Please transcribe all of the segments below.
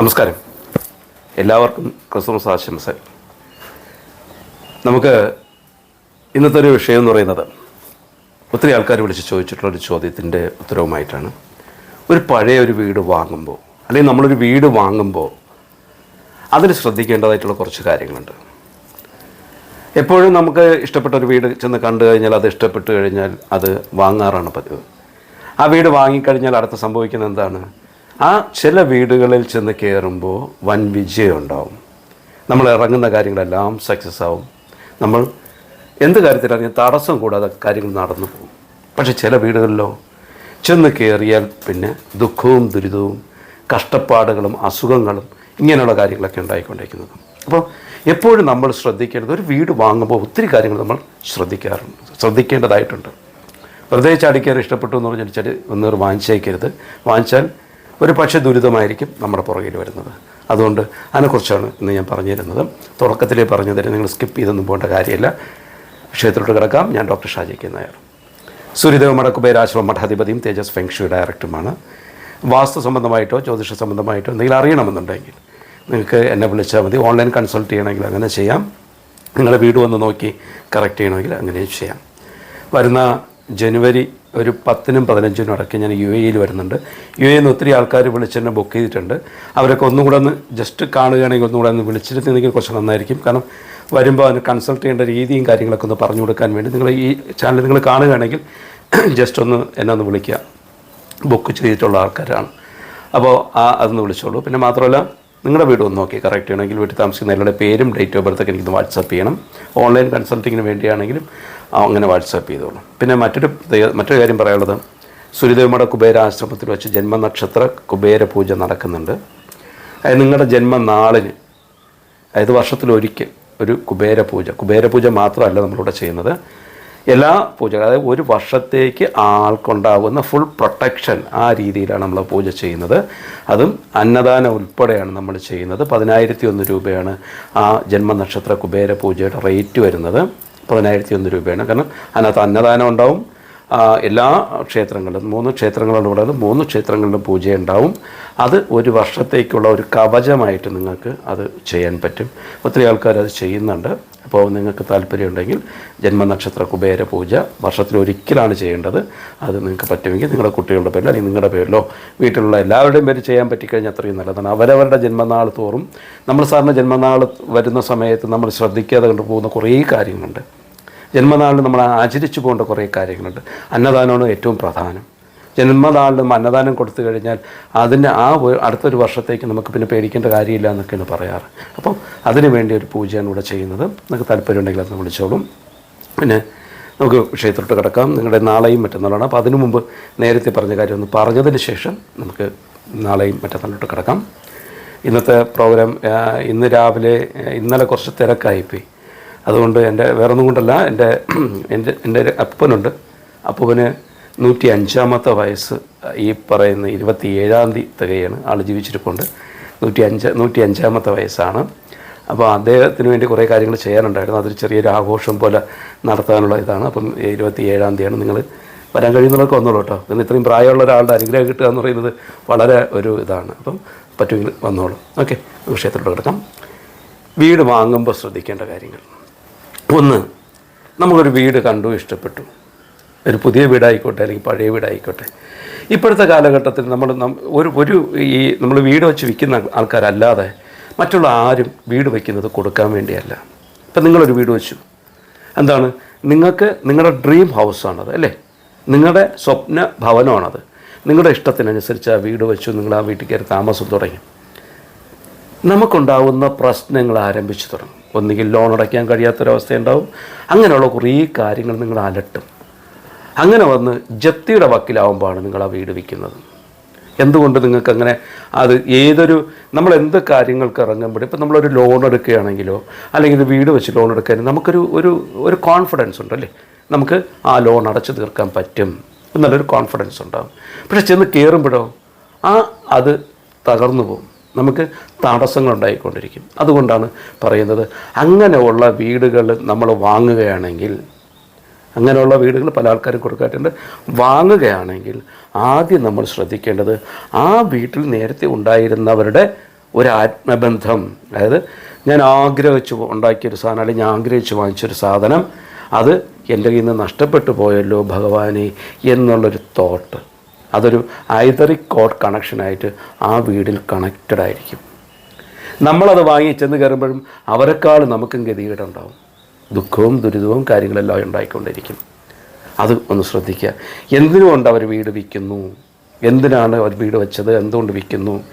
നമസ്കാരം. എല്ലാവർക്കും ക്രിസ്മസ് ആശംസ നമുക്ക് ഇന്നത്തെ ഒരു വിഷയം എന്ന് പറയുന്നത് ഒത്തിരി ആൾക്കാർ വിളിച്ച് ചോദിച്ചിട്ടുള്ള ഒരു ചോദ്യത്തിന്റെ ഉത്തരവുമായിട്ടാണ്. ഒരു പഴയ ഒരു വീട് വാങ്ങുമ്പോൾ അല്ലെങ്കിൽ നമ്മളൊരു വീട് വാങ്ങുമ്പോൾ അതിൽ ശ്രദ്ധിക്കേണ്ടതായിട്ടുള്ള കുറച്ച് കാര്യങ്ങളുണ്ട്. എപ്പോഴും നമുക്ക് ഇഷ്ടപ്പെട്ട ഒരു വീട് ചെന്ന് കണ്ടു കഴിഞ്ഞാൽ അത് ഇഷ്ടപ്പെട്ടു കഴിഞ്ഞാൽ അത് വാങ്ങാറാണ് പതിവ്. ആ വീട് വാങ്ങിക്കഴിഞ്ഞാൽ അടുത്ത് സംഭവിക്കുന്നത് എന്താണ്? ആ ചില വീടുകളിൽ ചെന്ന് കയറുമ്പോൾ വൻ വിജയം ഉണ്ടാവും നമ്മൾ ഇറങ്ങുന്ന കാര്യങ്ങളെല്ലാം സക്സസ് ആവും. നമ്മൾ എന്ത് കാര്യത്തിലാണെങ്കിൽ തടസ്സം കൂടാതെ കാര്യങ്ങൾ നടന്നു പോകും. പക്ഷെ ചില വീടുകളിലോ ചെന്ന് കയറിയാൽ പിന്നെ ദുഃഖവും ദുരിതവും കഷ്ടപ്പാടുകളും അസുഖങ്ങളും ഇങ്ങനെയുള്ള കാര്യങ്ങളൊക്കെ ഉണ്ടായിക്കൊണ്ടിരിക്കുന്നത്. അപ്പോൾ എപ്പോഴും നമ്മൾ ശ്രദ്ധിക്കേണ്ടത് ഒരു വീട് വാങ്ങുമ്പോൾ ഒത്തിരി കാര്യങ്ങൾ നമ്മൾ ശ്രദ്ധിക്കാറുണ്ട് ശ്രദ്ധിക്കേണ്ടതായിട്ടുണ്ട്. വെറുതെ ചാടിക്കയറി ഇഷ്ടപ്പെട്ടു എന്ന് പറഞ്ഞാൽ ചെടി ഒന്നേർ വാങ്ങിച്ചേക്കരുത്. വാങ്ങിച്ചാൽ ഒരു പക്ഷേ ദുരിതമായിരിക്കും നമ്മുടെ പുറകിൽ വരുന്നത്. അതുകൊണ്ട് അതിനെക്കുറിച്ചാണ് ഇന്ന് ഞാൻ പറഞ്ഞു തരുന്നത് തുടക്കത്തിലേ പറഞ്ഞു തരും നിങ്ങൾ സ്കിപ്പ് ചെയ്തൊന്നും പോകേണ്ട കാര്യമില്ല. വിഷയത്തിലോട്ട് കിടക്കാം. ഞാൻ ഡോക്ടർ ഷാജി കെ നായർ. സൂര്യദേവ മടക്കുബേരാശ്രമ മഠാധിപതിയും തേജസ് ഫെങ്ഷു ഡയറക്ടറുമാണ്. വാസ്തു സംബന്ധമായിട്ടോ ജ്യോതിഷ സംബന്ധമായിട്ടോ എന്തെങ്കിലും അറിയണമെന്നുണ്ടെങ്കിൽ നിങ്ങൾക്ക് എന്നെ വിളിച്ചാൽ മതി. ഓൺലൈൻ കൺസൾട്ട് ചെയ്യണമെങ്കിൽ അങ്ങനെ ചെയ്യാം. നിങ്ങളുടെ വീട് വന്ന് നോക്കി കറക്റ്റ് ചെയ്യണമെങ്കിൽ അങ്ങനെ ചെയ്യാം. വരുന്ന ജനുവരി ഒരു പത്തിനും പതിനഞ്ചിനും ഇടയ്ക്ക് ഞാൻ യു എയിൽ വരുന്നുണ്ട്. യു എയിൽ നിന്ന് ഒത്തിരി ആൾക്കാർ വിളിച്ചെന്നെ ബുക്ക് ചെയ്തിട്ടുണ്ട്. അവരൊക്കെ ഒന്നും കൂടെ ഒന്ന് ജസ്റ്റ് കാണുകയാണെങ്കിൽ ഒന്നും കൂടെ ഒന്ന് വിളിച്ചിരുന്നെങ്കിൽ കുറച്ച് നന്നായിരിക്കും. കാരണം വരുമ്പോൾ അതിന് കൺസൾട്ട് ചെയ്യേണ്ട രീതിയും കാര്യങ്ങളൊക്കെ ഒന്ന് പറഞ്ഞു കൊടുക്കാൻ വേണ്ടി നിങ്ങൾ ഈ ചാനൽ നിങ്ങൾ കാണുകയാണെങ്കിൽ ജസ്റ്റ് ഒന്ന് എന്നെ ഒന്ന് വിളിക്കുക. ബുക്ക് ചെയ്തിട്ടുള്ള ആൾക്കാരാണ്. അപ്പോൾ ആ അതൊന്ന് വിളിച്ചോളൂ. പിന്നെ മാത്രമല്ല നിങ്ങളുടെ വീട് ഒന്ന് നോക്കി. കറക്റ്റ് ചെയ്യണമെങ്കിൽ വീട്ടിൽ താമസിക്കുന്ന എല്ലാവരുടെ പേരും ഡേറ്റ് ഓഫ് ബർത്തൊക്കെ എനിക്കൊന്ന് വാട്സപ്പ് ചെയ്യണം. ഓൺലൈൻ കൺസൾട്ടിങ്ങിന് വേണ്ടിയാണെങ്കിലും അങ്ങനെ വാട്സാപ്പ് ചെയ്തോളൂ. പിന്നെ മറ്റൊരു മറ്റൊരു കാര്യം പറയാനുള്ളത്. സുരിദേവിയുടെ കുബേര ആശ്രമത്തിൽ വെച്ച് ജന്മനക്ഷത്ര കുബേര പൂജ നടക്കുന്നുണ്ട്. അതായത് നിങ്ങളുടെ ജന്മനാളിന് അതായത് വർഷത്തിലൊരിക്കൽ ഒരു കുബേര പൂജ കുബേര പൂജ മാത്രമല്ല നമ്മളിവിടെ ചെയ്യുന്നത്. എല്ലാ പൂജ അതായത് ഒരു വർഷത്തേക്ക് ആൾക്കുണ്ടാകുന്ന ഫുൾ പ്രൊട്ടക്ഷൻ ആ രീതിയിലാണ് നമ്മൾ പൂജ ചെയ്യുന്നത്. അതും അന്നദാനം ഉൾപ്പെടെയാണ് നമ്മൾ ചെയ്യുന്നത്. പതിനായിരത്തി ഒന്ന് രൂപയാണ് ആ ജന്മനക്ഷത്ര കുബേര പൂജയുടെ റേറ്റ് വരുന്നത്. പതിനായിരത്തി ഒന്ന് രൂപയാണ്. കാരണം അതിനകത്ത് അന്നദാനം ഉണ്ടാവും. എല്ലാ ക്ഷേത്രങ്ങളിലും മൂന്ന് ക്ഷേത്രങ്ങളുണ്ട് ഇവിടെ ഉള്ളത്. മൂന്ന് ക്ഷേത്രങ്ങളിലും പൂജയുണ്ടാവും. അത് ഒരു വർഷത്തേക്കുള്ള ഒരു കവചമായിട്ട് നിങ്ങൾക്ക് അത് ചെയ്യാൻ പറ്റും. ഒത്തിരി ആൾക്കാർ അത് ചെയ്യുന്നുണ്ട്. അപ്പോൾ നിങ്ങൾക്ക് താല്പര്യമുണ്ടെങ്കിൽ ജന്മനക്ഷത്ര കുബേര പൂജ വർഷത്തിൽ ഒരിക്കലാണ് ചെയ്യേണ്ടത്. അത് നിങ്ങൾക്ക് പറ്റുമെങ്കിൽ നിങ്ങളുടെ കുട്ടികളുടെ പേരിലോ അല്ലെങ്കിൽ നിങ്ങളുടെ പേരിലോ വീട്ടിലുള്ള എല്ലാവരുടെയും പേര് ചെയ്യാൻ പറ്റിക്കഴിഞ്ഞാൽ അത്രയും നല്ലതാണ്. അവരവരുടെ ജന്മനാൾ തോറും നമ്മൾ സാറിന് ജന്മനാൾ വരുന്ന സമയത്ത് നമ്മൾ ശ്രദ്ധിക്കാതെ കണ്ടു പോകുന്ന കുറേ കാര്യങ്ങളുണ്ട്. ജന്മനാളിൽ നമ്മൾ ആചരിച്ചു പോകേണ്ട കുറേ കാര്യങ്ങളുണ്ട്. അന്നദാനമാണ് ഏറ്റവും പ്രധാനം. ജന്മനാളിൽ അന്നദാനം കൊടുത്തു കഴിഞ്ഞാൽ അതിന് ആ അടുത്തൊരു വർഷത്തേക്ക് നമുക്ക് പിന്നെ പേടിക്കേണ്ട കാര്യമില്ല എന്നൊക്കെയാണ് പറയാറ്. അപ്പം അതിനു വേണ്ടി ഒരു പൂജയാണ് ഇവിടെ ചെയ്യുന്നത്. നിങ്ങൾക്ക് താല്പര്യമുണ്ടെങ്കിൽ അത് വിളിച്ചോളും. പിന്നെ നമുക്ക് വിഷയത്തിലോട്ട് കിടക്കാം. നിങ്ങളുടെ നാളെയും മറ്റന്നാളാണ് അപ്പോൾ അതിനു മുമ്പ് നേരത്തെ പറഞ്ഞ കാര്യം ഒന്ന് പറഞ്ഞതിന് ശേഷം നമുക്ക് നാളെയും മറ്റന്നാളിലോട്ട് കിടക്കാം. ഇന്നത്തെ പ്രോഗ്രാം ഇന്ന് രാവിലെ ഇന്നലെ കുറച്ച് തിരക്കായിപ്പോയി. അതുകൊണ്ട് എന്റെ വേറെ ഒന്നും കൊണ്ടല്ല എന്റെ എന്റെ എന്റെ ഒരു അപ്പനുണ്ട്. അപ്പൂപ്പന് നൂറ്റി അഞ്ചാമത്തെ വയസ്സ് ഈ പറയുന്ന ഇരുപത്തി ഏഴാം തീയതി തികയാണ്. ആൾ ജീവിച്ചിരിപ്പുണ്ട്. നൂറ്റി അഞ്ച് നൂറ്റി അഞ്ചാമത്തെ വയസ്സാണ്. അപ്പോൾ അദ്ദേഹത്തിന് വേണ്ടി കുറേ കാര്യങ്ങൾ ചെയ്യാനുണ്ടായിരുന്നു. അതൊരു ചെറിയൊരു ആഘോഷം പോലെ നടത്താനുള്ള ഇതാണ്. അപ്പം ഇരുപത്തി ഏഴാം തീയതിയാണ് നിങ്ങൾ വരാൻ കഴിയുന്നവർക്ക് വന്നോളൂ കേട്ടോ. പിന്നെ ഇത്രയും പ്രായമുള്ള ഒരാളുടെ അനുഗ്രഹം കിട്ടുക എന്ന് പറയുന്നത് വളരെ ഒരു ഇതാണ്. അപ്പം പറ്റുമെങ്കിൽ വന്നോളൂ. ഓക്കെ. വിഷയത്തിലോട്ട് കിടക്കാം. വീട് വാങ്ങുമ്പോൾ ശ്രദ്ധിക്കേണ്ട കാര്യങ്ങൾ. ഒന്ന് നമ്മളൊരു വീട് കണ്ടു ഇഷ്ടപ്പെട്ടു. ഒരു പുതിയ വീടായിക്കോട്ടെ അല്ലെങ്കിൽ പഴയ വീടായിക്കോട്ടെ. ഇപ്പോഴത്തെ കാലഘട്ടത്തിൽ നമ്മൾ ഒരു ഒരു ഈ നമ്മൾ വീട് വെച്ച് വിൽക്കുന്ന ആൾക്കാരല്ലാതെ മറ്റുള്ള ആരും വീട് വയ്ക്കുന്നത് കൊടുക്കാൻ വേണ്ടിയല്ല. ഇപ്പം നിങ്ങളൊരു വീട് വെച്ചു. എന്താണ്? നിങ്ങൾക്ക് നിങ്ങളുടെ ഡ്രീം ഹൗസാണത് അല്ലേ? നിങ്ങളുടെ സ്വപ്ന ഭവനമാണത്. നിങ്ങളുടെ ഇഷ്ടത്തിനനുസരിച്ച് ആ വീട് വെച്ചു നിങ്ങൾ ആ വീട്ടിൽ കയറി താമസം തുടങ്ങി. നമുക്കുണ്ടാവുന്ന പ്രശ്നങ്ങൾ ആരംഭിച്ചു തുടങ്ങും. ഒന്നുകിൽ ലോൺ അടയ്ക്കാൻ കഴിയാത്തൊരവസ്ഥയുണ്ടാവും. അങ്ങനെയുള്ള കുറേ കാര്യങ്ങൾ നിങ്ങൾ അലട്ടും. അങ്ങനെ വന്ന് ജപ്തിയുടെ വക്കിലാവുമ്പോഴാണ് നിങ്ങൾ ആ വീട് വിൽക്കുന്നത്. എന്തുകൊണ്ട് നിങ്ങൾക്ക് അങ്ങനെ അത് ഏതൊരു നമ്മൾ എന്ത് കാര്യങ്ങൾക്ക് ഇറങ്ങുമ്പോഴും ഇപ്പം നമ്മളൊരു ലോൺ എടുക്കുകയാണെങ്കിലോ അല്ലെങ്കിൽ വീട് വെച്ച് ലോൺ എടുക്കാനും നമുക്കൊരു ഒരു ഒരു കോൺഫിഡൻസ് ഉണ്ടല്ലേ? നമുക്ക് ആ ലോൺ അടച്ചു തീർക്കാൻ പറ്റും എന്നുള്ളൊരു കോൺഫിഡൻസ് ഉണ്ടാകും പക്ഷെ ചെന്ന് കയറുമ്പോഴോ ആ അത് തകർന്നു പോകും. നമുക്ക് തടസ്സങ്ങൾ ഉണ്ടായിക്കൊണ്ടിരിക്കും അതുകൊണ്ടാണ് പറയുന്നത് അങ്ങനെയുള്ള വീടുകൾ നമ്മൾ വാങ്ങുകയാണെങ്കിൽ അങ്ങനെയുള്ള വീടുകൾ പല ആൾക്കാരും കൊടുക്കാറുണ്ട്. വാങ്ങുകയാണെങ്കിൽ ആദ്യം നമ്മൾ ശ്രദ്ധിക്കേണ്ടത് ആ വീട്ടിൽ നേരത്തെ ഉണ്ടായിരുന്നവരുടെ ഒരു ആത്മബന്ധം. അതായത് ഞാൻ ആഗ്രഹിച്ച് ഉണ്ടാക്കിയൊരു സാധനം അല്ലെങ്കിൽ ഞാൻ ആഗ്രഹിച്ച് വാങ്ങിച്ചൊരു സാധനം അത് എന്റെ കയ്യിൽ നിന്ന് നഷ്ടപ്പെട്ടു പോയല്ലോ ഭഗവാനെ എന്നുള്ളൊരു തോട്ട് അതൊരു ഐതറി കോഡ് കണക്ഷനായിട്ട് ആ വീടിൽ കണക്റ്റഡ് ആയിരിക്കും. നമ്മളത് വാങ്ങി ചെന്ന് കയറുമ്പോഴും അവരെക്കാൾ നമുക്കും ഗതികേടുണ്ടാവും. ദുഃഖവും ദുരിതവും കാര്യങ്ങളെല്ലാം ഉണ്ടായിക്കൊണ്ടിരിക്കും. അത് ഒന്ന് ശ്രദ്ധിക്കുക. എന്തിനുകൊണ്ട് അവർ വീട് വിൽക്കുന്നു? എന്തിനാണ് അവർ വീട് വെച്ചത്? എന്തുകൊണ്ട് വിൽക്കുന്നു?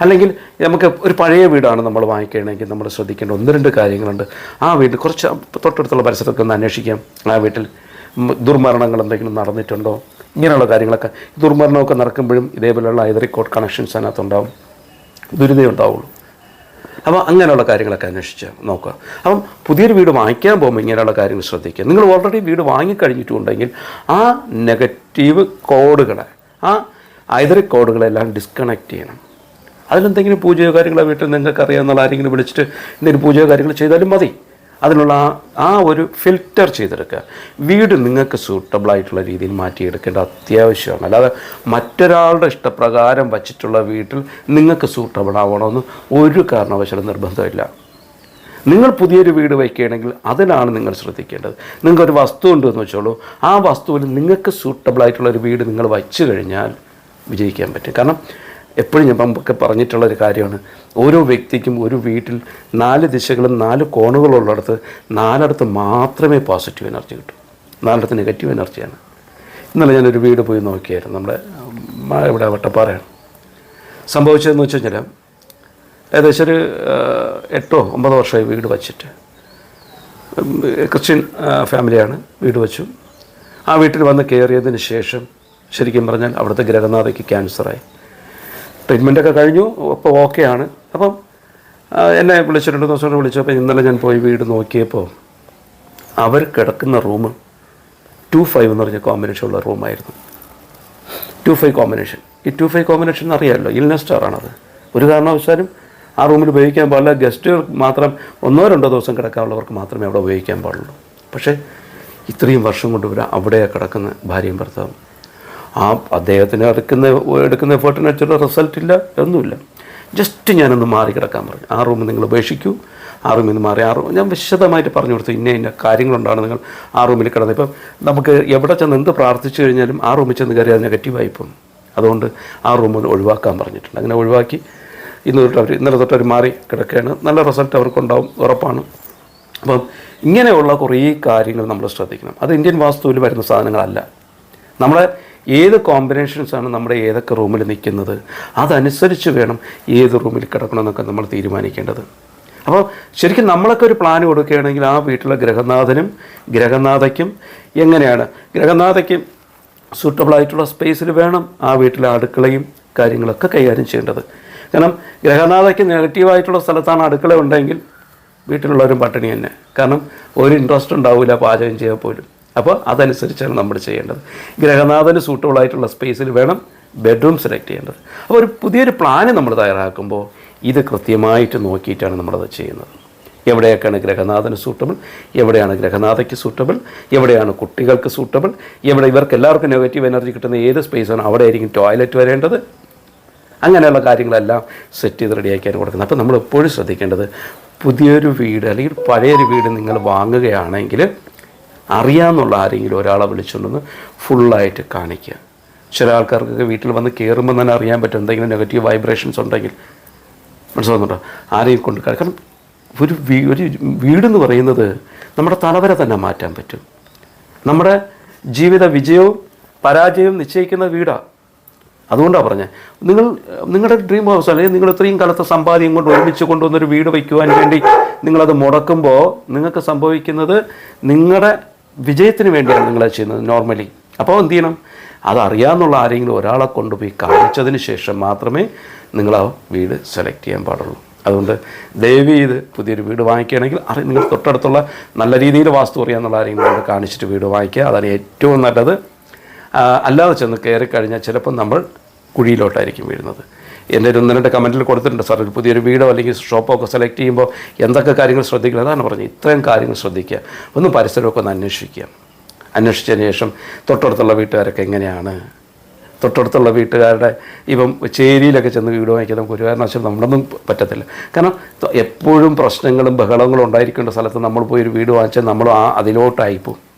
അല്ലെങ്കിൽ നമുക്ക് ഒരു പഴയ വീടാണ് നമ്മൾ വാങ്ങിക്കണമെങ്കിൽ നമ്മൾ ശ്രദ്ധിക്കേണ്ട ഒന്ന് രണ്ട് കാര്യങ്ങളുണ്ട്. ആ വീട്ടിൽ കുറച്ച് തൊട്ടടുത്തുള്ള പരിസരത്തൊക്കെ ഒന്ന് അന്വേഷിക്കാം. ആ വീട്ടിൽ ദുർമരണങ്ങൾ എന്തെങ്കിലും നടന്നിട്ടുണ്ടോ? ഇങ്ങനെയുള്ള കാര്യങ്ങളൊക്കെ ദുർമരണമൊക്കെ നടക്കുമ്പോഴും ഇതേപോലെയുള്ള ഐതറി കോഡ് കണക്ഷൻസ് അതിനകത്തുണ്ടാവും. ദുരിതം ഉണ്ടാവുള്ളൂ. അപ്പോൾ അങ്ങനെയുള്ള കാര്യങ്ങളൊക്കെ അന്വേഷിച്ച് നോക്കുക. അപ്പം പുതിയൊരു വീട് വാങ്ങിക്കാൻ പോകുമ്പോൾ ഇങ്ങനെയുള്ള കാര്യങ്ങൾ ശ്രദ്ധിക്കുക. നിങ്ങൾ ഓൾറെഡി വീട് വാങ്ങിക്കഴിഞ്ഞിട്ടുണ്ടെങ്കിൽ ആ നെഗറ്റീവ് കോഡുകളെ ആ ഐതറി കോഡുകളെല്ലാം ഡിസ്കണക്ട് ചെയ്യണം. അതിലെന്തെങ്കിലും പൂജയോ കാര്യങ്ങളോ വീട്ടിൽ നിങ്ങൾക്ക് അറിയാവുന്ന ആരെങ്കിലും വിളിച്ചിട്ട് എന്തെങ്കിലും പൂജയോ കാര്യങ്ങൾ ചെയ്താലും മതി. അതിനുള്ള ആ ഒരു ഫിൽറ്റർ ചെയ്തെടുക്കുക. വീട് നിങ്ങൾക്ക് സൂട്ടബിൾ ആയിട്ടുള്ള രീതിയിൽ മാറ്റിയെടുക്കേണ്ട അത്യാവശ്യമാണ്. അല്ലാതെ മറ്റൊരാളുടെ ഇഷ്ടപ്രകാരം വച്ചിട്ടുള്ള വീട്ടിൽ നിങ്ങൾക്ക് സൂട്ടബിൾ ആവണമെന്ന് ഒരു കാരണവശാലും നിർബന്ധമില്ല. നിങ്ങൾ പുതിയൊരു വീട് വയ്ക്കുകയാണെങ്കിൽ അതിനാണ് നിങ്ങൾ ശ്രദ്ധിക്കേണ്ടത്. നിങ്ങൾക്കൊരു വസ്തു ഉണ്ടെന്ന് വെച്ചോളൂ. ആ വസ്തുവിൽ നിങ്ങൾക്ക് സൂട്ടബിൾ ആയിട്ടുള്ള ഒരു വീട് നിങ്ങൾ വച്ചു കഴിഞ്ഞാൽ വിജയിക്കാൻ പറ്റും. കാരണം എപ്പോഴും ഞാൻ മുമ്പൊക്കെ പറഞ്ഞിട്ടുള്ള ഒരു കാര്യമാണ്. ഓരോ വ്യക്തിക്കും ഒരു വീട്ടിൽ നാല് ദിശകളും നാല് കോണുകളുള്ളിടത്ത് നാലിടത്ത് മാത്രമേ പോസിറ്റീവ് എനർജി കിട്ടൂ. നാലിടത്ത് നെഗറ്റീവ് എനർജിയാണ് ഇന്നലെ ഞാനൊരു വീട് പോയി നോക്കിയായിരുന്നു. നമ്മുടെ ഇവിടെ വട്ടപ്പാറയാണ്. സംഭവിച്ചതെന്ന് വെച്ച് കഴിഞ്ഞാൽ ഏകദേശം ഒരു എട്ടോ ഒമ്പതോ വർഷമായി വീട് വച്ചിട്ട്. ക്രിസ്ത്യൻ ഫാമിലിയാണ് വീട് വച്ചു. ആ വീട്ടിൽ വന്ന് കയറിയതിന് ശേഷം ശരിക്കും പറഞ്ഞാൽ അവിടുത്തെ ഗ്രഹനാഥയ്ക്ക് ക്യാൻസറായി ട്രീറ്റ്മെന്റൊക്കെ കഴിഞ്ഞു. അപ്പോൾ ആണ്. അപ്പം എന്നെ വിളിച്ചു രണ്ട് ദിവസം വിളിച്ചപ്പോൾ ഇന്നലെ ഞാൻ പോയി വീട് നോക്കിയപ്പോൾ അവർ കിടക്കുന്ന റൂം ടു ഫൈവ് എന്ന് പറഞ്ഞ കോമ്പിനേഷൻ ഉള്ള റൂമായിരുന്നു ടു ഫൈവ് കോമ്പിനേഷൻ ഈ ടു ഫൈവ് കോമ്പിനേഷൻ അറിയാമല്ലോ ഇൽനസ് സ്റ്റാറാണത് ഒരു കാരണവശാലും ആ റൂമിൽ ഉപയോഗിക്കാൻ പാടില്ല. ഗസ്റ്റുകൾ മാത്രം ഒന്നോ രണ്ടോ ദിവസം കിടക്കാനുള്ളവർക്ക് മാത്രമേ അവിടെ ഉപയോഗിക്കാൻ പാടുള്ളൂ. പക്ഷേ ഇത്രയും വർഷം കൊണ്ട് ഇവർ അവിടെയാണ് കിടക്കുന്ന ഭാര്യയും ഭർത്താവും. ആ അദ്ദേഹത്തിന് എടുക്കുന്ന എടുക്കുന്ന എഫേർട്ടിന് വെച്ചുള്ള റിസൾട്ട് ഇല്ല ഒന്നുമില്ല. ജസ്റ്റ് ഞാനൊന്ന് മാറി കിടക്കാൻ പറഞ്ഞു. ആ റൂമിൽ നിങ്ങൾ ഉപേക്ഷിക്കൂ. ആ റൂമിൽ നിന്ന് മാറി ആ റൂം ഞാൻ വിശദമായിട്ട് പറഞ്ഞു കൊടുത്തു. ഇന്ന ഇന്ന കാര്യങ്ങളുണ്ടാണ് നിങ്ങൾ ആ റൂമിൽ കിടന്നത്. ഇപ്പം നമുക്ക് എവിടെ ചെന്ന് എന്ത് പ്രാർത്ഥിച്ചു കഴിഞ്ഞാലും ആ റൂമിൽ ചെന്ന് കയറി അത് നെഗറ്റീവായി പോകും. അതുകൊണ്ട് ആ റൂമിൽ ഒഴിവാക്കാൻ പറഞ്ഞിട്ടുണ്ട്. അങ്ങനെ ഒഴിവാക്കി ഇന്ന് തൊട്ട് അവർ ഇന്നലെ തൊട്ട് അവർ മാറി കിടക്കുകയാണ്. നല്ല റിസൾട്ട് അവർക്കുണ്ടാവും ഉറപ്പാണ്. അപ്പം ഇങ്ങനെയുള്ള കുറേ കാര്യങ്ങൾ നമ്മൾ ശ്രദ്ധിക്കണം. അത് ഇന്ത്യൻ വാസ്തുവിൽ വരുന്ന സാധനങ്ങളല്ല. നമ്മളെ ഏത് കോമ്പിനേഷൻസ് ആണ് നമ്മുടെ ഏതൊക്കെ റൂമിൽ നിൽക്കുന്നത്? അതനുസരിച്ച് വേണം ഏത് റൂമിൽ കിടക്കണമെന്നൊക്കെ നമ്മൾ തീരുമാനിക്കേണ്ടത്. അപ്പോൾ ശരിക്കും നമ്മളൊക്കെ ഒരു പ്ലാൻ കൊടുക്കുകയാണെങ്കിൽ ആ വീട്ടിലെ ഗ്രഹനാഥനും ഗ്രഹനാഥയ്ക്കും എങ്ങനെയാണ്? ഗ്രഹനാഥയ്ക്ക് സൂട്ടബിൾ ആയിട്ടുള്ള സ്പേസിൽ വേണം ആ വീട്ടിലെ അടുക്കളയും കാര്യങ്ങളൊക്കെ കൈകാര്യം ചെയ്യേണ്ടത്. കാരണം ഗ്രഹനാഥയ്ക്ക് നെഗറ്റീവായിട്ടുള്ള സ്ഥലത്താണ് അടുക്കള ഉണ്ടെങ്കിൽ വീട്ടിലുള്ളവരും പട്ടിണി തന്നെ. കാരണം ഒരു ഇൻട്രസ്റ്റ് ഉണ്ടാവില്ല പാചകം ചെയ്യാൻ പോലും. അപ്പോൾ അതനുസരിച്ചാണ് നമ്മൾ ചെയ്യേണ്ടത്. ഗ്രഹനാഥന് സൂട്ടബിൾ ആയിട്ടുള്ള സ്പേസിൽ വേണം ബെഡ്റൂം സെലക്ട് ചെയ്യേണ്ടത്. അപ്പോൾ ഒരു പുതിയൊരു പ്ലാന് നമ്മൾ തയ്യാറാക്കുമ്പോൾ ഇത് കൃത്യമായിട്ട് നോക്കിയിട്ടാണ് നമ്മളത് ചെയ്യുന്നത്. എവിടെയൊക്കെയാണ് ഗ്രഹനാഥന് സൂട്ടബിൾ എവിടെയാണ് ഗ്രഹനാഥയ്ക്ക് സൂട്ടബിൾ എവിടെയാണ് കുട്ടികൾക്ക് സൂട്ടബിൾ എവിടെ ഇവർക്ക് എല്ലാവർക്കും നെഗറ്റീവ് എനർജി കിട്ടുന്ന ഏത് സ്പേസാണ് അവിടെ ആയിരിക്കും ടോയ്ലറ്റ് വരേണ്ടത്? അങ്ങനെയുള്ള കാര്യങ്ങളെല്ലാം സെറ്റ് ചെയ്ത് റെഡിയാക്കിയാണ് കൊടുക്കുന്നത്. അപ്പോൾ നമ്മൾ എപ്പോഴും ശ്രദ്ധിക്കേണ്ടത് പുതിയൊരു വീട് അല്ലെങ്കിൽ പഴയൊരു വീട് നിങ്ങൾ വാങ്ങുകയാണെങ്കിൽ അറിയാമെന്നുള്ള ആരെങ്കിലും ഒരാളെ വിളിച്ചുകൊണ്ടൊന്ന് ഫുള്ളായിട്ട് കാണിക്കുക. ചില ആൾക്കാർക്കൊക്കെ വീട്ടിൽ വന്ന് കയറുമ്പോൾ തന്നെ അറിയാൻ പറ്റും എന്തെങ്കിലും നെഗറ്റീവ് വൈബ്രേഷൻസ് ഉണ്ടെങ്കിൽ. മനസ്സിലാകുന്നുണ്ടോ ആരെയും കൊണ്ട് കാരണം ഒരു ഒരു വീടെന്ന് പറയുന്നത് നമ്മുടെ തലവരെ തന്നെ മാറ്റാൻ പറ്റും. നമ്മുടെ ജീവിത വിജയവും പരാജയവും നിശ്ചയിക്കുന്ന വീടാണ് അതുകൊണ്ടാണ് പറഞ്ഞത് നിങ്ങൾ നിങ്ങളുടെ ഡ്രീം ഹൗസ് അല്ലെങ്കിൽ നിങ്ങൾ ഇത്രയും കാലത്തെ സമ്പാദ്യം കൊണ്ട് ഒരുമിച്ച് കൊണ്ടുവന്നൊരു വീട് വയ്ക്കുവാൻ വേണ്ടി നിങ്ങളത് മുടക്കുമ്പോൾ നിങ്ങൾക്ക് സംഭവിക്കുന്നത് നിങ്ങളുടെ വിജയത്തിന് വേണ്ടിയാണ് നിങ്ങളത് ചെയ്യുന്നത് നോർമലി അപ്പോൾ എന്ത് ചെയ്യണം? അതറിയാമെന്നുള്ള ആരെങ്കിലും ഒരാളെ കൊണ്ടുപോയി കാണിച്ചതിന് ശേഷം മാത്രമേ നിങ്ങൾ ആ വീട് സെലക്ട് ചെയ്യാൻ പാടുള്ളൂ. അതുകൊണ്ട് ദയവ് ചെയ്ത് പുതിയൊരു വീട് വാങ്ങിക്കുകയാണെങ്കിൽ അറി നിങ്ങൾ തൊട്ടടുത്തുള്ള നല്ല രീതിയിൽ വാസ്തു അറിയാമെന്നുള്ള ആരെങ്കിലും കൊണ്ട് കാണിച്ചിട്ട് വീട് വാങ്ങിക്കുക. അതാണ് ഏറ്റവും നല്ലത്. അല്ലാതെ ചെന്ന് കയറി കഴിഞ്ഞാൽ ചിലപ്പോൾ നമ്മൾ കുഴിയിലോട്ടായിരിക്കും വീഴുന്നത്. എന്റെ ഒരു ഒന്ന് രണ്ട് കമന്റിൽ കൊടുത്തിട്ടുണ്ട്. സാർ ഒരു പുതിയൊരു വീടോ അല്ലെങ്കിൽ ഷോപ്പോ ഒക്കെ സെലക്ട് ചെയ്യുമ്പോൾ എന്തൊക്കെ കാര്യങ്ങൾ ശ്രദ്ധിക്കണം? അതാണ് പറഞ്ഞത്. ഇത്രയും കാര്യങ്ങൾ ശ്രദ്ധിക്കുക. ഒന്ന് പരിസരമൊക്കെ ഒന്ന് അന്വേഷിക്കുക. അന്വേഷിച്ചതിന് ശേഷം തൊട്ടടുത്തുള്ള വീട്ടുകാരൊക്കെ എങ്ങനെയാണ്? തൊട്ടടുത്തുള്ള വീട്ടുകാരുടെ ഇപ്പം ചേരിയിലൊക്കെ ചെന്ന് വീട് വാങ്ങിക്കാൻ നമുക്ക് ഒരു കാരണവശാലും നമ്മളൊന്നും പറ്റത്തില്ല. കാരണം എപ്പോഴും പ്രശ്നങ്ങളും ബഹളങ്ങളും ഉണ്ടായിരിക്കേണ്ട സ്ഥലത്ത് നമ്മൾ പോയി ഒരു വീട് വാങ്ങിച്ചാൽ നമ്മൾ ആ അതിലോട്ടായിപ്പോവും.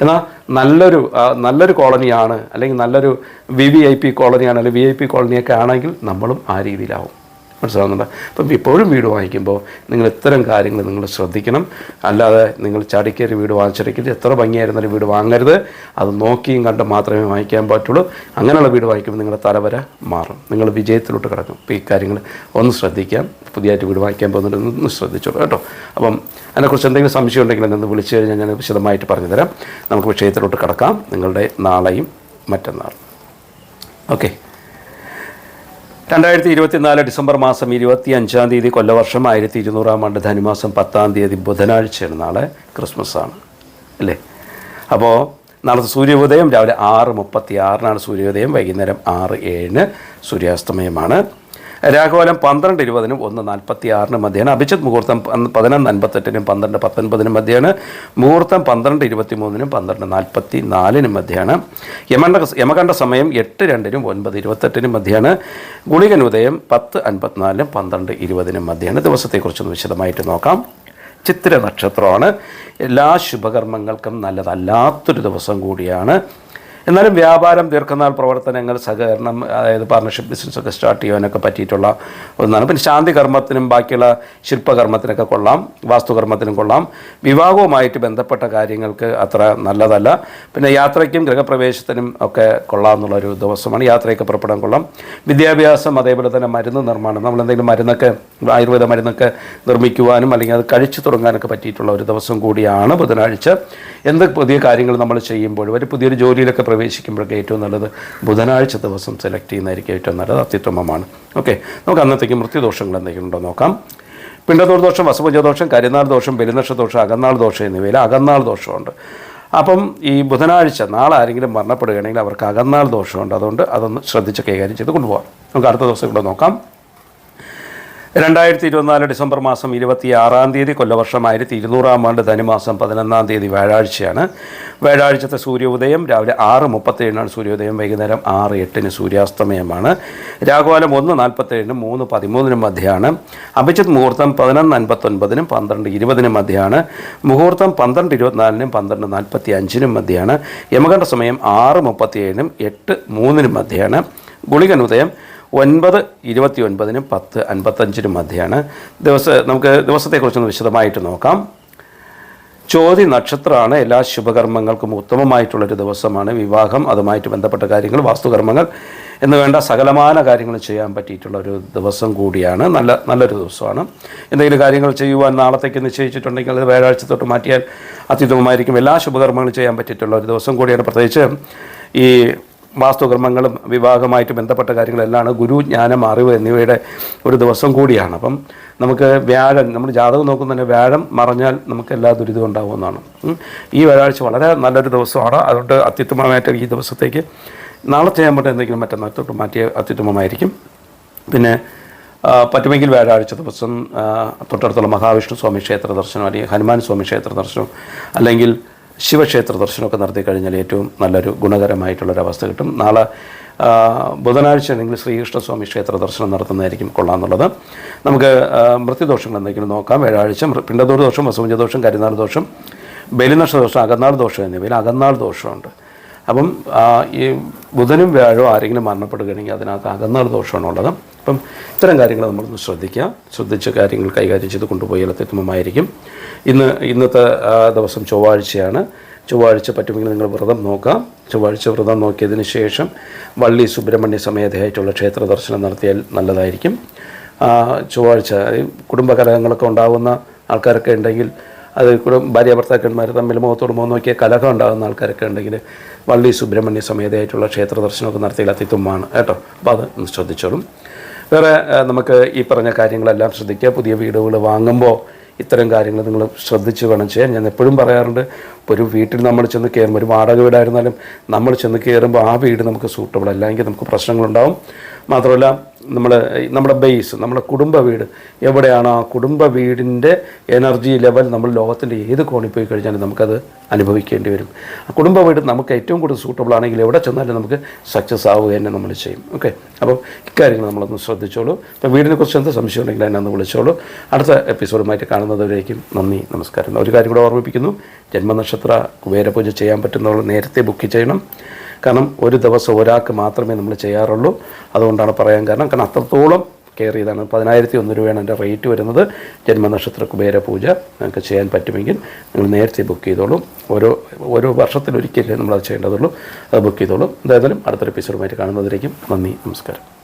എന്നാൽ നല്ലൊരു നല്ലൊരു കോളനിയാണ് അല്ലെങ്കിൽ നല്ലൊരു വി വി ഐ പി കോളനിയാണ് അല്ലെങ്കിൽ വി ഐ പി കോളനിയൊക്കെ ആണെങ്കിൽ നമ്മളും ആ രീതിയിലാവും. മനസ്സിലാവുന്നുണ്ട്? അപ്പം ഇപ്പോഴും വീട് വാങ്ങിക്കുമ്പോൾ നിങ്ങൾ ഇത്തരം കാര്യങ്ങൾ നിങ്ങൾ ശ്രദ്ധിക്കണം. അല്ലാതെ നിങ്ങൾ ചടിക്കേറി വീട് വാങ്ങിച്ചിരിക്കരുത് എത്ര ഭംഗിയായിരുന്നാലും വീട് വാങ്ങരുത്. അത് നോക്കിയും കണ്ട് മാത്രമേ വാങ്ങിക്കാൻ പറ്റുള്ളൂ. അങ്ങനെയുള്ള വീട് വാങ്ങിക്കുമ്പോൾ നിങ്ങളുടെ തലവര മാറും. നിങ്ങൾ വിജയത്തിലോട്ട് കിടക്കും. അപ്പോൾ ഈ കാര്യങ്ങൾ ഒന്ന് ശ്രദ്ധിക്കാം. പുതിയതായിട്ട് വീട് വാങ്ങിക്കാൻ പോകുന്നുണ്ടെന്ന് ശ്രദ്ധിച്ചോളൂ കേട്ടോ. അപ്പം അതിനെക്കുറിച്ച് എന്തെങ്കിലും സംശയം ഉണ്ടെങ്കിൽ എന്നെ വിളിച്ചു കഴിഞ്ഞാൽ ഞാൻ വിശദമായിട്ട് പറഞ്ഞുതരാം നമുക്ക് വിഷയത്തിലോട്ട് കിടക്കാം. നിങ്ങളുടെ നാളെയും മറ്റന്നാൾ ഓക്കെ. രണ്ടായിരത്തി ഇരുപത്തിനാല് ഡിസംബർ മാസം ഇരുപത്തി അഞ്ചാം തീയതി കൊല്ലവർഷം ആയിരത്തി ഇരുന്നൂറാം ആണ്ട് ധനുമാസം പത്താം തീയതി ബുധനാഴ്ചയാണ് നാളെ ക്രിസ്മസ് ആണ്. അല്ലേ? അപ്പോൾ നാളത്തെ സൂര്യോദയം രാവിലെ ആറ് മുപ്പത്തി ആറിനാണ് സൂര്യോദയം. വൈകുന്നേരം ആറ് ഏഴിന് സൂര്യാസ്തമയമാണ്. രാഘവലം പന്ത്രണ്ട് ഇരുപതിനും ഒന്ന് നാൽപ്പത്തി ആറിന് മധ്യയാണ്. അഭിജിത് മുഹൂർത്തം പതിനൊന്ന് അൻപത്തെട്ടിനും പന്ത്രണ്ട് പത്തൊൻപതിനും മധ്യയാണ്. മുഹൂർത്തം പന്ത്രണ്ട് ഇരുപത്തി മൂന്നിനും പന്ത്രണ്ട് നാൽപ്പത്തി നാലിനും മധ്യയാണ്. യമണ്ട യമകണ്ഠ സമയം എട്ട് രണ്ടിനും ഒൻപത് ഇരുപത്തെട്ടിനും മധ്യയാണ്. ഗുളികൻ ഉദയം പത്ത് അൻപത്തിനാലിനും പന്ത്രണ്ട് ഇരുപതിനും മധ്യയാണ്. ദിവസത്തെക്കുറിച്ചൊന്ന് വിശദമായിട്ട് നോക്കാം. ചിത്ര നക്ഷത്രമാണ്. എല്ലാ ശുഭകർമ്മങ്ങൾക്കും നല്ലതല്ലാത്തൊരു ദിവസം കൂടിയാണ്. എന്നാലും വ്യാപാരം ദീർഘനാൾ പ്രവർത്തനങ്ങൾ സഹകരണം അതായത് പാർട്ണർഷിപ്പ് ബിസിനസ്സൊക്കെ സ്റ്റാർട്ട് ചെയ്യാനൊക്കെ പറ്റിയിട്ടുള്ള ഒന്നാണ്. പിന്നെ ശാന്തി കർമ്മത്തിനും ബാക്കിയുള്ള ശില്പകർമ്മത്തിനൊക്കെ കൊള്ളാം വാസ്തുകർമ്മത്തിനും കൊള്ളാം. വിവാഹവുമായിട്ട് ബന്ധപ്പെട്ട കാര്യങ്ങൾക്ക് അത്ര നല്ലതല്ല. പിന്നെ യാത്രയ്ക്കും ഗൃഹപ്രവേശത്തിനും ഒക്കെ കൊള്ളാം എന്നുള്ളൊരു ദിവസമാണ്. യാത്രയൊക്കെ പുറപ്പെടാൻ കൊള്ളാം. വിദ്യാഭ്യാസം അതേപോലെ തന്നെ മരുന്ന് നിർമ്മാണം. നമ്മൾ എന്തെങ്കിലും മരുന്നൊക്കെ ആയുർവേദ മരുന്നൊക്കെ നിർമ്മിക്കുവാനും അല്ലെങ്കിൽ അത് കഴിച്ചു തുടങ്ങാനൊക്കെ പറ്റിയിട്ടുള്ള ഒരു ദിവസം കൂടിയാണ് ബുധനാഴ്ച. എന്ത് പുതിയ കാര്യങ്ങൾ നമ്മൾ ചെയ്യുമ്പോഴും ഒരു പുതിയൊരു ജോലിയിലൊക്കെ പ്രവേശിക്കുമ്പോഴൊക്കെ ഏറ്റവും നല്ലത് ബുധനാഴ്ച ദിവസം സെലക്ട് ചെയ്യുന്നതായിരിക്കും ഏറ്റവും നല്ലത് അത്യുത്തമമാണ്. ഓക്കെ നമുക്ക് അന്നത്തേക്ക് മൃത്യുദോഷങ്ങൾ എന്തെങ്കിലും ഉണ്ടോ നോക്കാം. പിണ്ടതൂർ ദോഷം കരിനാൾ ദോഷം പെരുന്നക്ഷദോഷം അകന്നാൾ ദോഷം എന്നിവയിൽ അകന്നാൾ ദോഷമുണ്ട്. അപ്പം ഈ ബുധനാഴ്ച നാളെ ആരെങ്കിലും മരണപ്പെടുകയാണെങ്കിൽ അവർക്ക് അകന്നാൾ ദോഷമുണ്ട്. അതുകൊണ്ട് അതൊന്ന് ശ്രദ്ധിച്ച് കൈകാര്യം ചെയ്ത് കൊണ്ടുപോകാം നമുക്ക് അടുത്ത ദിവസം കൂടെ നോക്കാം. രണ്ടായിരത്തി ഇരുപത്തിനാല് ഡിസംബർ മാസം ഇരുപത്തി ആറാം തീയതി കൊല്ലവർഷം ആയിരത്തി ഇരുന്നൂറാം ആണ്ട് ധനുമാസം പതിനൊന്നാം തീയതി വ്യാഴാഴ്ചയാണ്. വ്യാഴാഴ്ചത്തെ സൂര്യോദയം രാവിലെ ആറ് മുപ്പത്തേഴിനാണ് സൂര്യോദയം വൈകുന്നേരം ആറ് എട്ടിന് സൂര്യാസ്തമയമാണ്. രാഘവാലം ഒന്ന് നാൽപ്പത്തേഴിനും മൂന്ന് പതിമൂന്നിനും മധ്യയാണ് അഭിജിത് മുഹൂർത്തം പതിനൊന്ന് അൻപത്തൊൻപതിനും പന്ത്രണ്ട് ഇരുപതിനും മധ്യയാണ് മുഹൂർത്തം പന്ത്രണ്ട് ഇരുപത്തിനാലിനും പന്ത്രണ്ട് നാൽപ്പത്തി അഞ്ചിനും മധ്യയാണ് യമകണ്ഠ സമയം ആറ് മുപ്പത്തിയേഴിനും എട്ട് മൂന്നിനും മധ്യയാണ് ഗുളികൻ ഉദയം ഒൻപത് ഇരുപത്തി ഒൻപതിനും പത്ത് അൻപത്തഞ്ചിനും മധ്യയാണ് ദിവസ നമുക്ക് ദിവസത്തെക്കുറിച്ചൊന്ന് വിശദമായിട്ട് നോക്കാം. ചോതി നക്ഷത്രമാണ് എല്ലാ ശുഭകർമ്മങ്ങൾക്കും ഉത്തമമായിട്ടുള്ളൊരു ദിവസമാണ്. വിവാഹം അതുമായിട്ട് ബന്ധപ്പെട്ട കാര്യങ്ങൾ വാസ്തുകർമ്മങ്ങൾ എന്ന് വേണ്ട സകലമാന കാര്യങ്ങൾ ചെയ്യാൻ പറ്റിയിട്ടുള്ള ഒരു ദിവസം കൂടിയാണ്. നല്ല നല്ലൊരു ദിവസമാണ്. എന്തെങ്കിലും കാര്യങ്ങൾ ചെയ്യുവാൻ നാളത്തേക്ക് നിശ്ചയിച്ചിട്ടുണ്ടെങ്കിൽ അത് വ്യാഴാഴ്ച തൊട്ട് മാറ്റിയാൽ അത്യുത്തമമായിരിക്കും. എല്ലാ ശുഭകർമ്മങ്ങളും ചെയ്യാൻ പറ്റിയിട്ടുള്ള ഒരു ദിവസം കൂടിയാണ്. പ്രത്യേകിച്ച് ഈ വാസ്തുകർമ്മങ്ങളും വിവാഹമായിട്ട് ബന്ധപ്പെട്ട കാര്യങ്ങളെല്ലാം ഗുരു ജ്ഞാനം അറിവ് എന്നിവയുടെ ഒരു ദിവസം കൂടിയാണ്. അപ്പം നമുക്ക് വ്യാഴം നമ്മൾ ജാതകം നോക്കുന്നതിന് വ്യാഴം മറഞ്ഞാൽ നമുക്ക് എല്ലാ ദുരിതവും ഉണ്ടാകുമെന്നാണ് ഈ വ്യാഴാഴ്ച വളരെ നല്ലൊരു ദിവസമാണ്. അതുകൊണ്ട് അത്യുത്തമമായിട്ട് ഈ ദിവസത്തേക്ക് നാളെ ചെയ്യാൻ പറ്റുന്ന എന്തെങ്കിലും മറ്റന്നാൾ തൊട്ട് മാറ്റിയ അത്യുത്തമമായിരിക്കും. പിന്നെ പറ്റുമെങ്കിൽ വ്യാഴാഴ്ച ദിവസം തൊട്ടടുത്തുള്ള മഹാവിഷ്ണു സ്വാമി ക്ഷേത്ര ദർശനം അല്ലെങ്കിൽ ഹനുമാൻ സ്വാമി ക്ഷേത്ര ദർശനം അല്ലെങ്കിൽ ശിവക്ഷേത്ര ദർശനമൊക്കെ നടത്തി കഴിഞ്ഞാൽ ഏറ്റവും നല്ലൊരു ഗുണകരമായിട്ടുള്ളൊരവസ്ഥ കിട്ടും. നാളെ ബുധനാഴ്ച ആണെങ്കിൽ ശ്രീകൃഷ്ണസ്വാമി ക്ഷേത്ര ദർശനം നടത്തുന്നതായിരിക്കും കൊള്ളാമെന്നുള്ളത്. നമുക്ക് മൃത്യുദോഷങ്ങൾ എന്തെങ്കിലും നോക്കാം. വ്യാഴാഴ്ച പിണ്ടദൂർ ദോഷം വസുമഞ്ച ദോഷം കരിനാൾ ദോഷം ബലിനഷ്ടദോഷം അകന്നാൾ ദോഷം എന്നിവയിൽ അകന്നാൾ ദോഷമുണ്ട്. അപ്പം ഈ ബുധനും വ്യാഴവും ആരെങ്കിലും മരണപ്പെടുകയാണെങ്കിൽ അതിനകത്ത് അകന്നാൾ ദോഷമാണുള്ളത്. അപ്പം ഇത്തരം കാര്യങ്ങൾ നമ്മളൊന്ന് ശ്രദ്ധിക്കുക. ശ്രദ്ധിച്ച കാര്യങ്ങൾ കൈകാര്യം ചെയ്ത് കൊണ്ടുപോയാൽ അത്യുത്തമമായിരിക്കും ഇന്ന് ഇന്നത്തെ ദിവസം ചൊവ്വാഴ്ചയാണ്. ചൊവ്വാഴ്ച പറ്റുമെങ്കിൽ നിങ്ങൾ വ്രതം നോക്കാം ചൊവ്വാഴ്ച വ്രതം നോക്കിയതിന് ശേഷം വള്ളി സുബ്രഹ്മണ്യ സമേതയായിട്ടുള്ള ക്ഷേത്ര ദർശനം നടത്തിയാൽ നല്ലതായിരിക്കും. ചൊവ്വാഴ്ച കുടുംബകലഹങ്ങളൊക്കെ കുടുംബ ഉണ്ടാകുന്ന ആൾക്കാരൊക്കെ ഉണ്ടെങ്കിൽ അത് കുടും ഭാര്യ ഭർത്താക്കന്മാർ തമ്മിൽ മുഖത്തോട് മുഖം നോക്കിയ കലഹം ഉണ്ടാകുന്ന ആൾക്കാരൊക്കെ ഉണ്ടെങ്കിൽ വള്ളി സുബ്രഹ്മണ്യ സമേതയായിട്ടുള്ള ക്ഷേത്ര ദർശനമൊക്കെ നടത്തിയാൽ അത്യുത്തമമാണ് കേട്ടോ. അപ്പോൾ അത് ശ്രദ്ധിച്ചോളും. വേറെ നമുക്ക് ഈ പറഞ്ഞ കാര്യങ്ങളെല്ലാം ശ്രദ്ധിക്കുക. പുതിയ വീടുകൾ വാങ്ങുമ്പോൾ ഇത്തരം കാര്യങ്ങൾ നിങ്ങൾ ശ്രദ്ധിച്ച് വേണം ചെയ്യാൻ. ഞാൻ എപ്പോഴും പറയാറുണ്ട് ഒരു വീട്ടിൽ നമ്മൾ ചെന്ന് കയറുമ്പോൾ ഒരു വാടക വീടായിരുന്നാലും നമ്മൾ ചെന്ന് കയറുമ്പോൾ ആ വീട് നമുക്ക് സൂട്ടബിൾ അല്ലെങ്കിൽ നമുക്ക് പ്രശ്നങ്ങളുണ്ടാവും. മാത്രമല്ല നമ്മൾ നമ്മുടെ ബേസ് നമ്മുടെ കുടുംബ വീട് എവിടെയാണ് ആ കുടുംബ വീടിന്റെ എനർജി ലെവൽ നമ്മൾ ലോകത്തിന്റെ ഏത് കോണിൽ പോയി കഴിഞ്ഞാലും നമുക്കത് അനുഭവിക്കേണ്ടി വരും. ആ കുടുംബ വീട് നമുക്ക് ഏറ്റവും കൂടുതൽ സൂട്ടബിൾ ആണെങ്കിൽ എവിടെ ചെന്നാലും നമുക്ക് സക്സസ് ആവുക തന്നെ നമ്മൾ ചെയ്യും. ഓക്കെ അപ്പോൾ ഇക്കാര്യങ്ങൾ നമ്മളൊന്ന് ശ്രദ്ധിച്ചോളൂ. അപ്പോൾ വീടിനെ കുറിച്ച് എന്ത് സംശയം ഉണ്ടെങ്കിൽ എന്നെ ഒന്ന് വിളിച്ചോളൂ. അടുത്ത എപ്പിസോഡുമായിട്ട് കാണുന്നതുവരേക്കും നന്ദി നമസ്കാരം. ഒരു കാര്യം കൂടെ ഓർമ്മിപ്പിക്കുന്നു. ജന്മനക്ഷത്ര കുബേരപൂജ ചെയ്യാൻ പറ്റുന്നവർ നേരത്തെ ബുക്ക് ചെയ്യണം. കാരണം ഒരു ദിവസം ഒരാൾക്ക് മാത്രമേ നമ്മൾ ചെയ്യാറുള്ളൂ. അതുകൊണ്ടാണ് പറയാൻ കാരണം. കാരണം അത്രത്തോളം കെയർ ചെയ്താണ്. പതിനായിരത്തി ഒന്ന് രൂപയാണ് എന്റെ റേറ്റ് വരുന്നത്. ജന്മനക്ഷത്ര കുബേര പൂജ നിങ്ങൾക്ക് ചെയ്യാൻ പറ്റുമെങ്കിൽ നിങ്ങൾ നേരത്തെ ബുക്ക് ചെയ്തോളൂ. ഓരോ ഓരോ വർഷത്തിലൊരിക്കലേ നമ്മളത് ചെയ്യേണ്ടതുള്ളൂ. അത് ബുക്ക് ചെയ്തോളൂ. എന്തായാലും അടുത്തൊരു എപ്പിസോഡുമായിട്ട് കാണുന്നതിലേക്കും നന്ദി നമസ്കാരം.